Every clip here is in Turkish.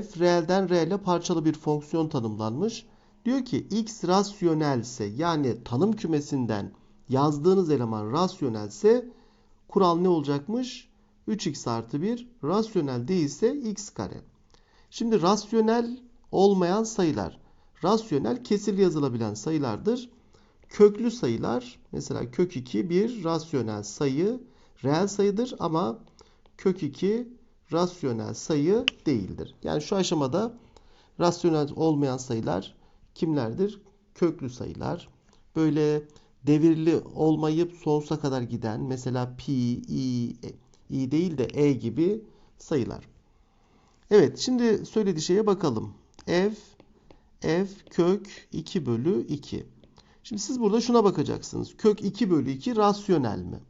f reelden reele parçalı bir fonksiyon tanımlanmış. Diyor ki x rasyonelse yani tanım kümesinden yazdığınız eleman rasyonelse kural ne olacakmış? 3x artı 1 rasyonel değilse x kare. Şimdi rasyonel olmayan sayılar. Rasyonel kesirli yazılabilen sayılardır. Köklü sayılar mesela kök 2 bir rasyonel sayı reel sayıdır ama kök 2 rasyonel sayı değildir. Yani şu aşamada rasyonel olmayan sayılar kimlerdir? Köklü sayılar. Böyle devirli olmayıp sonsuza kadar giden mesela pi, i, i değil de e gibi sayılar. Evet şimdi söylediği şeye bakalım. f f kök 2 bölü 2. Şimdi siz burada şuna bakacaksınız. Kök 2 bölü 2 rasyonel mi?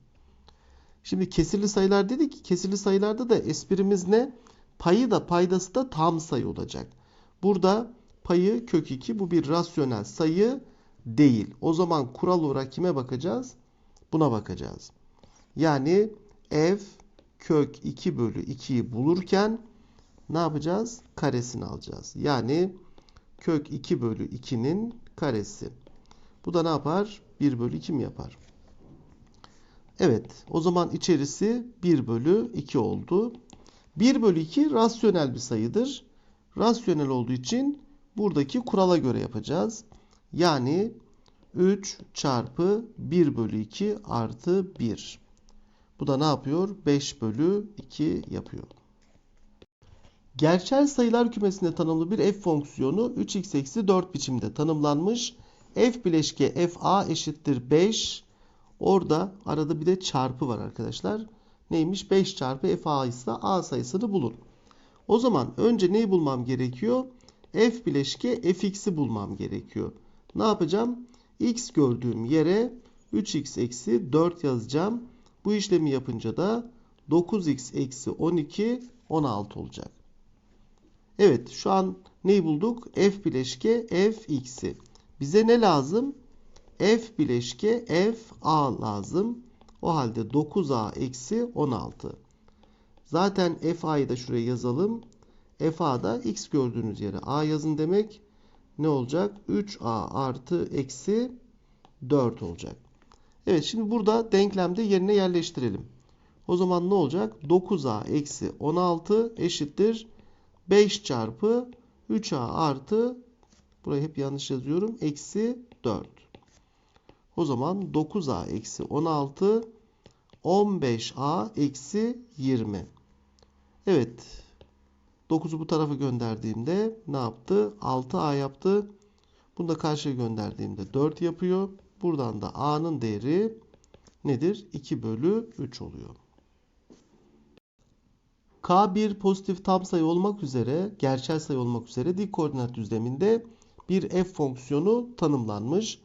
Şimdi kesirli sayılar dedik. Kesirli sayılarda da esprimiz ne? Payı da paydası da tam sayı olacak. Burada payı kök 2 bu bir rasyonel sayı değil. O zaman kural olarak kime bakacağız? Buna bakacağız. Yani f kök 2 bölü 2'yi bulurken ne yapacağız? Karesini alacağız. Yani kök 2 bölü 2'nin karesi. Bu da ne yapar? 1 bölü 2 mi yapar? Evet. O zaman içerisi 1 bölü 2 oldu. 1 bölü 2 rasyonel bir sayıdır. Rasyonel olduğu için buradaki kurala göre yapacağız. Yani 3 çarpı 1 bölü 2 artı 1. Bu da ne yapıyor? 5 bölü 2 yapıyor. Gerçel sayılar kümesinde tanımlı bir f fonksiyonu 3x eksi 4 biçimde tanımlanmış. f bileşke fa eşittir 5. Orada arada bir de çarpı var arkadaşlar. Neymiş? 5 çarpı fa ise a sayısını bulun. O zaman önce neyi bulmam gerekiyor? f bileşke fx'i bulmam gerekiyor. Ne yapacağım? x gördüğüm yere 3x eksi 4 yazacağım. Bu işlemi yapınca da 9x eksi 12 16 olacak. Evet şu an neyi bulduk? F bileşke fx'i. Bize ne lazım? F bileşke f a lazım. O halde 9a eksi 16. Zaten f a'yı da şuraya yazalım. f a'da x gördüğünüz yere a yazın demek. Ne olacak? 3a artı eksi 4 olacak. Evet şimdi burada denklemde yerine yerleştirelim. O zaman ne olacak? 9a eksi 16 eşittir 5 çarpı 3a artı burayı hep yanlış yazıyorum. Eksi 4. O zaman 9a eksi 16 15a eksi 20. Evet. 9'u bu tarafa gönderdiğimde ne yaptı? 6a yaptı. Bunu da karşıya gönderdiğimde 4 yapıyor. Buradan da a'nın değeri nedir? 2 bölü 3 oluyor. K bir pozitif tam sayı olmak üzere, gerçel sayı olmak üzere dik koordinat düzleminde bir f fonksiyonu tanımlanmış.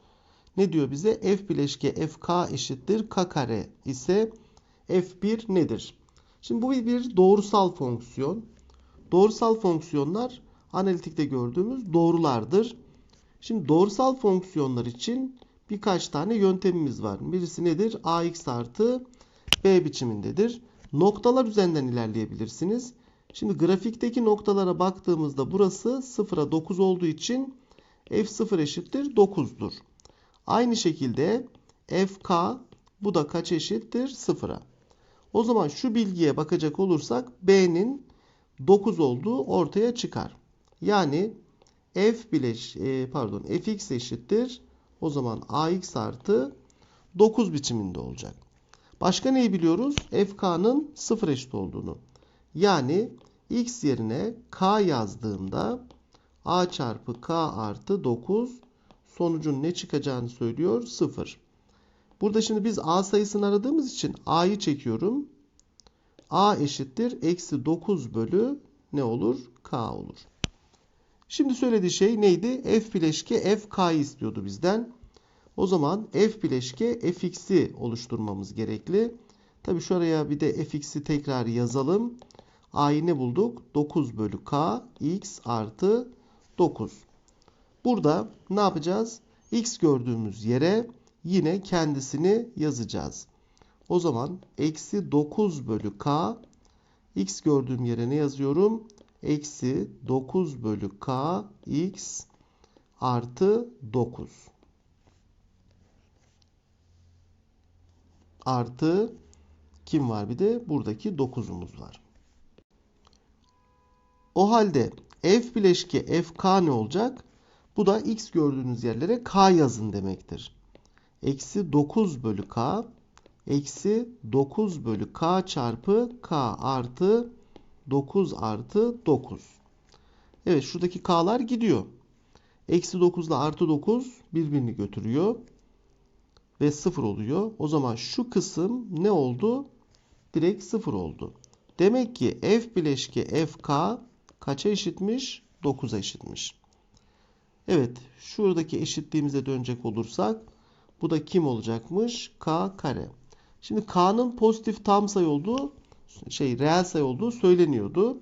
Ne diyor bize? f bileşke fk eşittir k kare ise f1 nedir? Şimdi bu bir doğrusal fonksiyon. Doğrusal fonksiyonlar analitikte gördüğümüz doğrulardır. Şimdi doğrusal fonksiyonlar için birkaç tane yöntemimiz var. Birisi nedir? ax artı b biçimindedir. Noktalar üzerinden ilerleyebilirsiniz. Şimdi grafikteki noktalara baktığımızda burası 0'a 9 olduğu için f0 eşittir 9'dur. Aynı şekilde fk bu da kaç eşittir? 0'a. O zaman şu bilgiye bakacak olursak b'nin 9 olduğu ortaya çıkar. Yani f bileş e, pardon fx eşittir. O zaman ax artı 9 biçiminde olacak. Başka neyi biliyoruz? fk'nın 0 eşit olduğunu. Yani x yerine k yazdığımda a çarpı k artı 9 sonucun ne çıkacağını söylüyor? 0. Burada şimdi biz a sayısını aradığımız için a'yı çekiyorum. a eşittir. Eksi 9 bölü ne olur? k olur. Şimdi söylediği şey neydi? f bileşke f k'yı istiyordu bizden. O zaman f bileşke fx'i oluşturmamız gerekli. Tabi şuraya bir de fx'i tekrar yazalım. a'yı ne bulduk? 9 bölü k x artı 9. Burada ne yapacağız? x gördüğümüz yere yine kendisini yazacağız. O zaman eksi 9 bölü k x gördüğüm yere ne yazıyorum? eksi 9 bölü k x artı 9 artı kim var bir de buradaki 9'umuz var. O halde f bileşki fk ne olacak? Bu da x gördüğünüz yerlere k yazın demektir. Eksi 9 bölü k eksi 9 bölü k çarpı k artı 9 artı 9. Evet şuradaki k'lar gidiyor. Eksi 9 ile artı 9 birbirini götürüyor. Ve 0 oluyor. O zaman şu kısım ne oldu? Direkt 0 oldu. Demek ki f bileşki fk kaça eşitmiş? 9'a eşitmiş. Evet şuradaki eşitliğimize dönecek olursak bu da kim olacakmış? k kare. Şimdi k'nın pozitif tam sayı olduğu şey reel sayı olduğu söyleniyordu.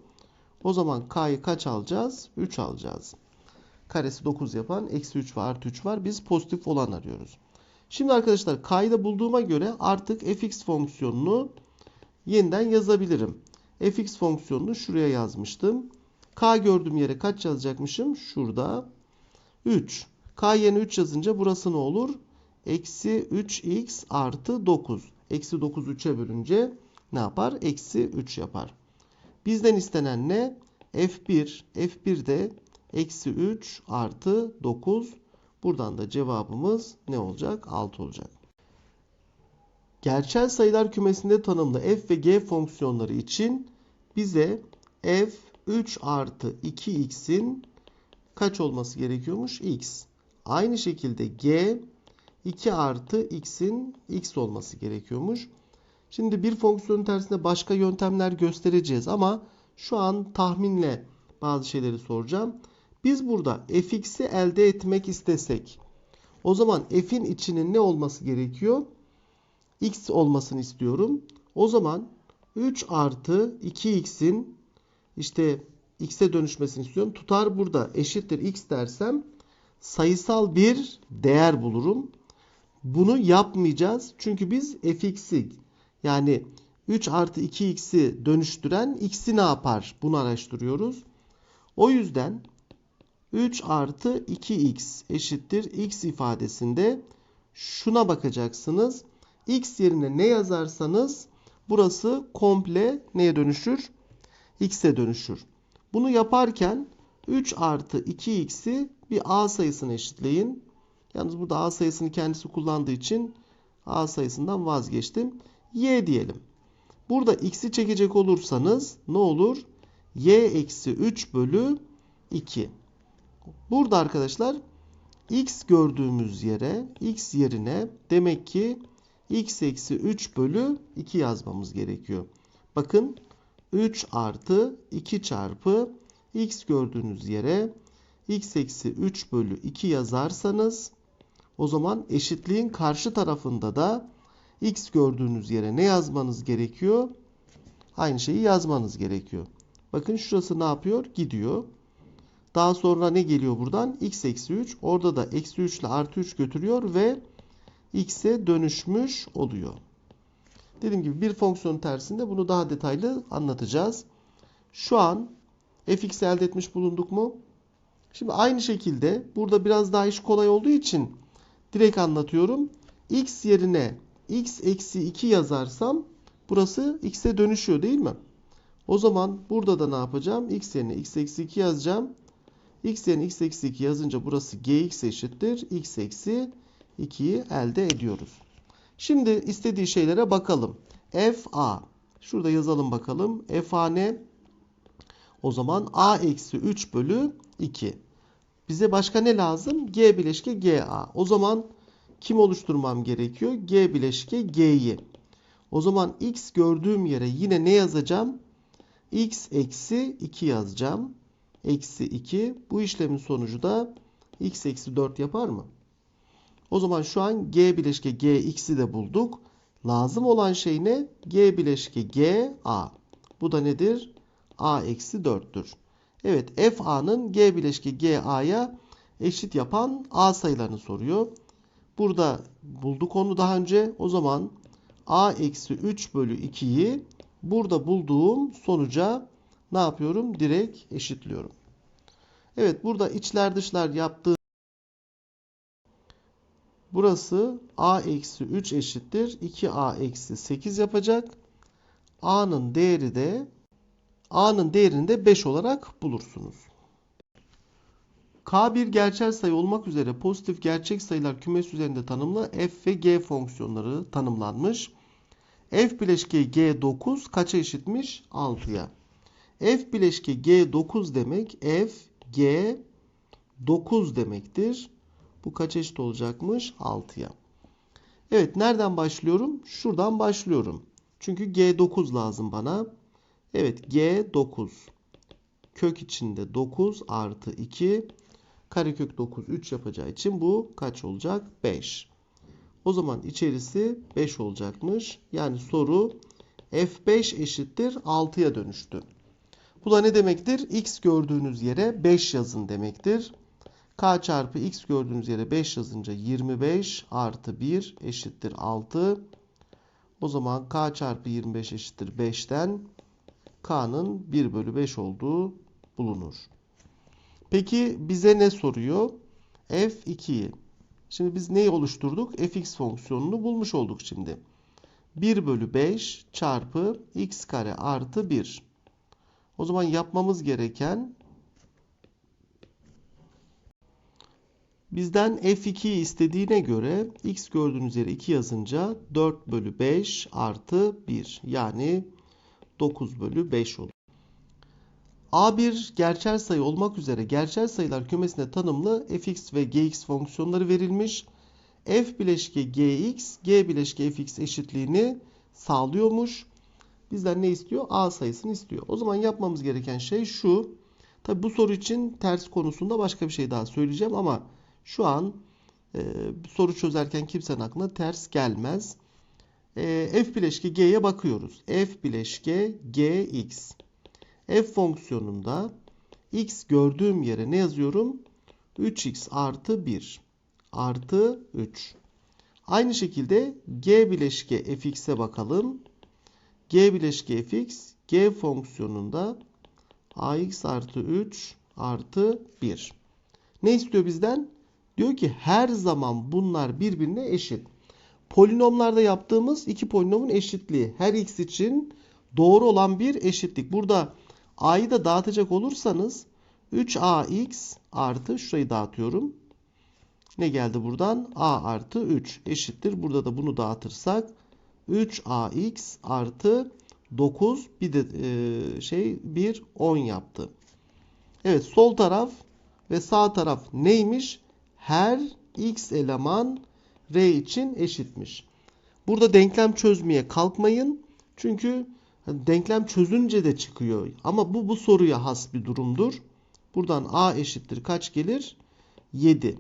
O zaman k'yı kaç alacağız? 3 alacağız. Karesi 9 yapan eksi 3 var artı 3 var. Biz pozitif olan arıyoruz. Şimdi arkadaşlar k'yı da bulduğuma göre artık fx fonksiyonunu yeniden yazabilirim. fx fonksiyonunu şuraya yazmıştım. k gördüğüm yere kaç yazacakmışım? Şurada 3. k yerine 3 yazınca burası ne olur? Eksi 3x artı 9. Eksi 9 3'e bölünce ne yapar? Eksi 3 yapar. Bizden istenen ne? F1. F1 de eksi 3 artı 9. Buradan da cevabımız ne olacak? 6 olacak. Gerçel sayılar kümesinde tanımlı f ve g fonksiyonları için bize f 3 artı 2x'in kaç olması gerekiyormuş? x. Aynı şekilde g 2 artı x'in x olması gerekiyormuş. Şimdi bir fonksiyonun tersine başka yöntemler göstereceğiz ama şu an tahminle bazı şeyleri soracağım. Biz burada fx'i elde etmek istesek o zaman f'in içinin ne olması gerekiyor? x olmasını istiyorum. O zaman 3 artı 2x'in işte x'e dönüşmesini istiyorum. Tutar burada eşittir x dersem sayısal bir değer bulurum. Bunu yapmayacağız. Çünkü biz fx'i yani 3 artı 2x'i dönüştüren x'i ne yapar? Bunu araştırıyoruz. O yüzden 3 artı 2x eşittir x ifadesinde şuna bakacaksınız. x yerine ne yazarsanız burası komple neye dönüşür? x'e dönüşür. Bunu yaparken 3 artı 2x'i bir a sayısına eşitleyin. Yalnız burada a sayısını kendisi kullandığı için a sayısından vazgeçtim. y diyelim. Burada x'i çekecek olursanız ne olur? y eksi 3 bölü 2. Burada arkadaşlar x gördüğümüz yere x yerine demek ki x eksi 3 bölü 2 yazmamız gerekiyor. Bakın 3 artı 2 çarpı x gördüğünüz yere x eksi 3 bölü 2 yazarsanız o zaman eşitliğin karşı tarafında da x gördüğünüz yere ne yazmanız gerekiyor? Aynı şeyi yazmanız gerekiyor. Bakın şurası ne yapıyor? Gidiyor. Daha sonra ne geliyor buradan? x eksi 3. Orada da eksi 3 ile artı 3 götürüyor ve x'e dönüşmüş oluyor. Dediğim gibi bir fonksiyon tersinde bunu daha detaylı anlatacağız. Şu an fx elde etmiş bulunduk mu? Şimdi aynı şekilde burada biraz daha iş kolay olduğu için direkt anlatıyorum. x yerine x eksi 2 yazarsam burası x'e dönüşüyor değil mi? O zaman burada da ne yapacağım? x yerine x eksi 2 yazacağım. x yerine x eksi 2 yazınca burası gx eşittir. x eksi 2'yi elde ediyoruz. Şimdi istediği şeylere bakalım. fa. Şurada yazalım bakalım. fa ne? O zaman a eksi 3 bölü 2. Bize başka ne lazım? G bileşke GA. O zaman kim oluşturmam gerekiyor? G bileşke G'yi. O zaman x gördüğüm yere yine ne yazacağım? x eksi 2 yazacağım. Eksi 2. Bu işlemin sonucu da x eksi 4 yapar mı? O zaman şu an G bileşke Gx'i de bulduk. Lazım olan şey ne? G bileşke GA. Bu da nedir? A eksi 4'tür. Evet FA'nın G bileşke GA'ya eşit yapan A sayılarını soruyor. Burada bulduk onu daha önce. O zaman A eksi 3 bölü 2'yi burada bulduğum sonuca ne yapıyorum? Direkt eşitliyorum. Evet burada içler dışlar yaptığı burası a eksi 3 eşittir 2a eksi 8 yapacak. a'nın değeri de a'nın değerini de 5 olarak bulursunuz. K bir gerçel sayı olmak üzere pozitif gerçek sayılar kümesi üzerinde tanımlı f ve g fonksiyonları tanımlanmış. f bileşke g 9 kaça eşitmiş? 6'ya. f bileşke g 9 demek f g 9 demektir. Bu kaç eşit olacakmış? 6'ya. Evet nereden başlıyorum? Şuradan başlıyorum. Çünkü G9 lazım bana. Evet G9. Kök içinde 9 artı 2. Karekök 9 3 yapacağı için bu kaç olacak? 5. O zaman içerisi 5 olacakmış. Yani soru F5 eşittir 6'ya dönüştü. Bu da ne demektir? X gördüğünüz yere 5 yazın demektir. K çarpı X gördüğünüz yere 5 yazınca 25 artı 1 eşittir 6. O zaman K çarpı 25 eşittir 5'ten K'nın 1 bölü 5 olduğu bulunur. Peki bize ne soruyor? F2'yi. Şimdi biz neyi oluşturduk? fx fonksiyonunu bulmuş olduk şimdi. 1 bölü 5 çarpı x kare artı 1. O zaman yapmamız gereken bizden f2'yi istediğine göre x gördüğünüz yere 2 yazınca 4 bölü 5 artı 1 yani 9 bölü 5 olur. A1 gerçel sayı olmak üzere gerçel sayılar kümesine tanımlı fx ve gx fonksiyonları verilmiş. f bileşke gx, g bileşke fx eşitliğini sağlıyormuş. Bizden ne istiyor? A sayısını istiyor. O zaman yapmamız gereken şey şu. Tabi bu soru için ters konusunda başka bir şey daha söyleyeceğim ama şu an e, soru çözerken kimsenin aklına ters gelmez. E, f bileşke g'ye bakıyoruz. f bileşke gx. f fonksiyonunda x gördüğüm yere ne yazıyorum? 3x artı 1 artı 3. Aynı şekilde g bileşke fx'e bakalım. g bileşke fx g fonksiyonunda ax artı 3 artı 1. Ne istiyor bizden? Diyor ki her zaman bunlar birbirine eşit. Polinomlarda yaptığımız iki polinomun eşitliği. Her x için doğru olan bir eşitlik. Burada a'yı da dağıtacak olursanız 3ax artı şurayı dağıtıyorum. Ne geldi buradan? a artı 3 eşittir. Burada da bunu dağıtırsak 3ax artı 9 bir de e, şey 1 10 yaptı. Evet sol taraf ve sağ taraf neymiş? Her x eleman r için eşitmiş. Burada denklem çözmeye kalkmayın. Çünkü denklem çözünce de çıkıyor. Ama bu bu soruya has bir durumdur. Buradan a eşittir kaç gelir? 7.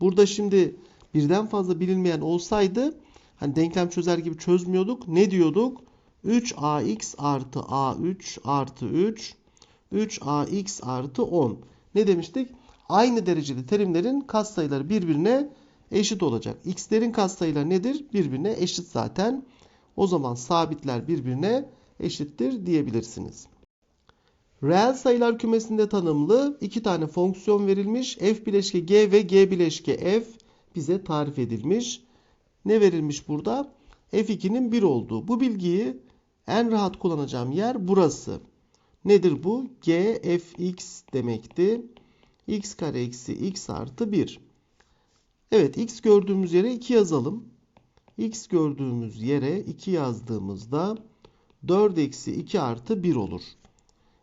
Burada şimdi birden fazla bilinmeyen olsaydı hani denklem çözer gibi çözmüyorduk. Ne diyorduk? 3ax artı a3 artı 3 3ax artı 10. Ne demiştik? Aynı dereceli terimlerin katsayıları birbirine eşit olacak. X'lerin katsayıları nedir? Birbirine eşit zaten. O zaman sabitler birbirine eşittir diyebilirsiniz. Reel sayılar kümesinde tanımlı iki tane fonksiyon verilmiş. F bileşke G ve G bileşke F bize tarif edilmiş. Ne verilmiş burada? F2'nin 1 olduğu. Bu bilgiyi en rahat kullanacağım yer burası. Nedir bu? G fx demekti. X kare eksi x artı 1. Evet x gördüğümüz yere 2 yazalım. x gördüğümüz yere 2 yazdığımızda 4 eksi 2 artı 1 olur.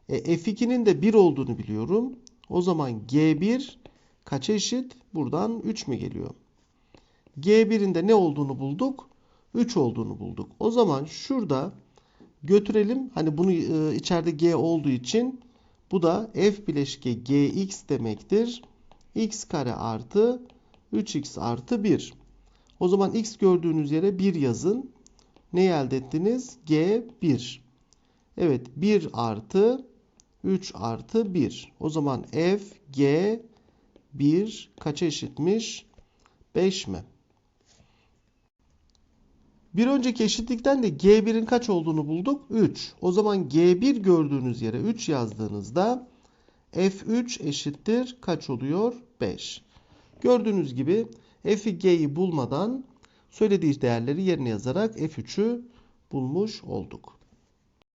E, f2'nin de 1 olduğunu biliyorum. O zaman g1 kaça eşit? Buradan 3 mü geliyor? g1'in de ne olduğunu bulduk? 3 olduğunu bulduk. O zaman şurada götürelim. Hani bunu e, içeride g olduğu için bu da f bileşke gx demektir. x kare artı 3x artı 1. O zaman x gördüğünüz yere 1 yazın. Ne elde ettiniz? G 1. Evet 1 artı 3 artı 1. O zaman f g 1 kaça eşitmiş? 5 mi? Bir önceki eşitlikten de G1'in kaç olduğunu bulduk? 3. O zaman G1 gördüğünüz yere 3 yazdığınızda F3 eşittir kaç oluyor? 5. Gördüğünüz gibi F'i G'yi bulmadan söylediği değerleri yerine yazarak F3'ü bulmuş olduk.